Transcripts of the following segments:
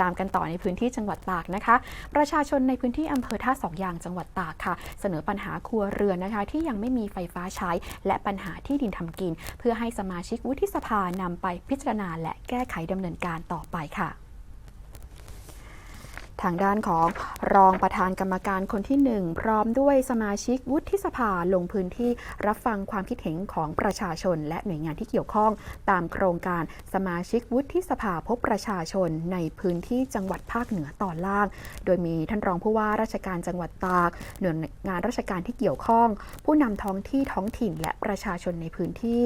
ตามกันต่อในพื้นที่จังหวัดตากนะคะ ประชาชนในพื้นที่อำเภอท่าสองยางจังหวัดตากค่ะ เสนอปัญหาครัวเรือนนะคะ ที่ยังไม่มีไฟฟ้าใช้ และปัญหาที่ดินทำกิน เพื่อให้สมาชิกวุฒิสภานำไปพิจารณาและแก้ไขดำเนินการต่อไปค่ะ ทางด้านของรองประธานกรรมการคนที่ 1 พร้อมด้วยสมาชิกวุฒิสภาลงพื้นที่รับฟังความคิดเห็นของประชาชน และหน่วยงานที่เกี่ยวข้อง ตามโครงการสมาชิกวุฒิสภาพบประชาชนในพื้นที่จังหวัดภาคเหนือตอนล่าง โดยมีท่านรองผู้ว่าราชการจังหวัดตากหน่วยงานราชการที่เกี่ยวข้อง ผู้นำท้องที่ท้องถิ่นและประชาชนในพื้นที่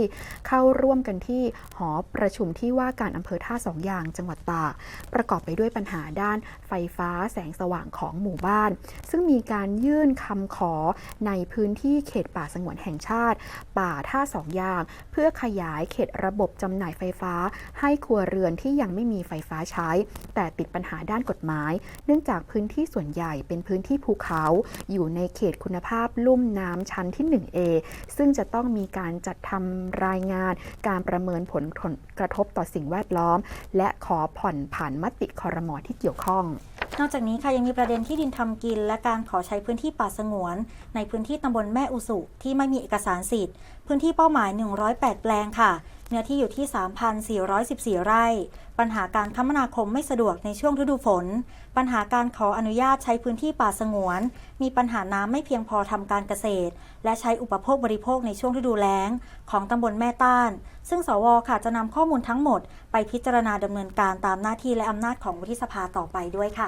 เข้าร่วมกันที่หอประชุมที่ว่าการอำเภอท่าสองยางจังหวัดตากประกอบไปด้วยปัญหาด้านไฟฟ้าแสงสว่างของหมู่บ้าน ซึ่งมีการยื่นคำขอในพื้นที่เขตป่าสงวนแห่งชาติ ป่าท่าสองยาง เพื่อขยายเขตระบบจำหน่ายไฟฟ้า ให้ครัวเรือนที่ยังไม่มีไฟฟ้าใช้ แต่ติดปัญหาด้านกฎหมาย เนื่องจากพื้นที่ส่วนใหญ่เป็นพื้นที่ภูเขาอยู่ในเขตคุณภาพลุ่มน้ำชั้นที่ 1A ซึ่งจะต้องมีการจัดทำรายงานการประเมินผลกระทบต่อสิ่งแวดล้อม และขอผ่อนผันมติคอรมอที่เกี่ยวข้อง นอกจากนี้ค่ะยังมีประเด็นที่ดินทำกิน และการขอใช้พื้นที่ป่าสงวน ในพื้นที่ตำบลแม่อุสุที่ไม่มีเอกสารสิทธิ์ พื้นที่เป้าหมาย 108 แปลงค่ะ เนื้อที่อยู่ที่ 3,414 ไร่ ปัญหาการคมนาคมไม่สะดวกในช่วงฤดูฝน ปัญหาการขออนุญาตใช้พื้นที่ป่าสงวน มีปัญหาน้ำไม่เพียงพอทำการเกษตร และใช้อุปโภคบริโภคในช่วงฤดูแล้ง ของตำบลแม่ต้าน ซึ่งสวค่ะจะนำข้อมูลทั้งหมด ไปพิจารณาดำเนินการตามหน้าที่และอำนาจของวุฒิสภาต่อไปด้วยค่ะ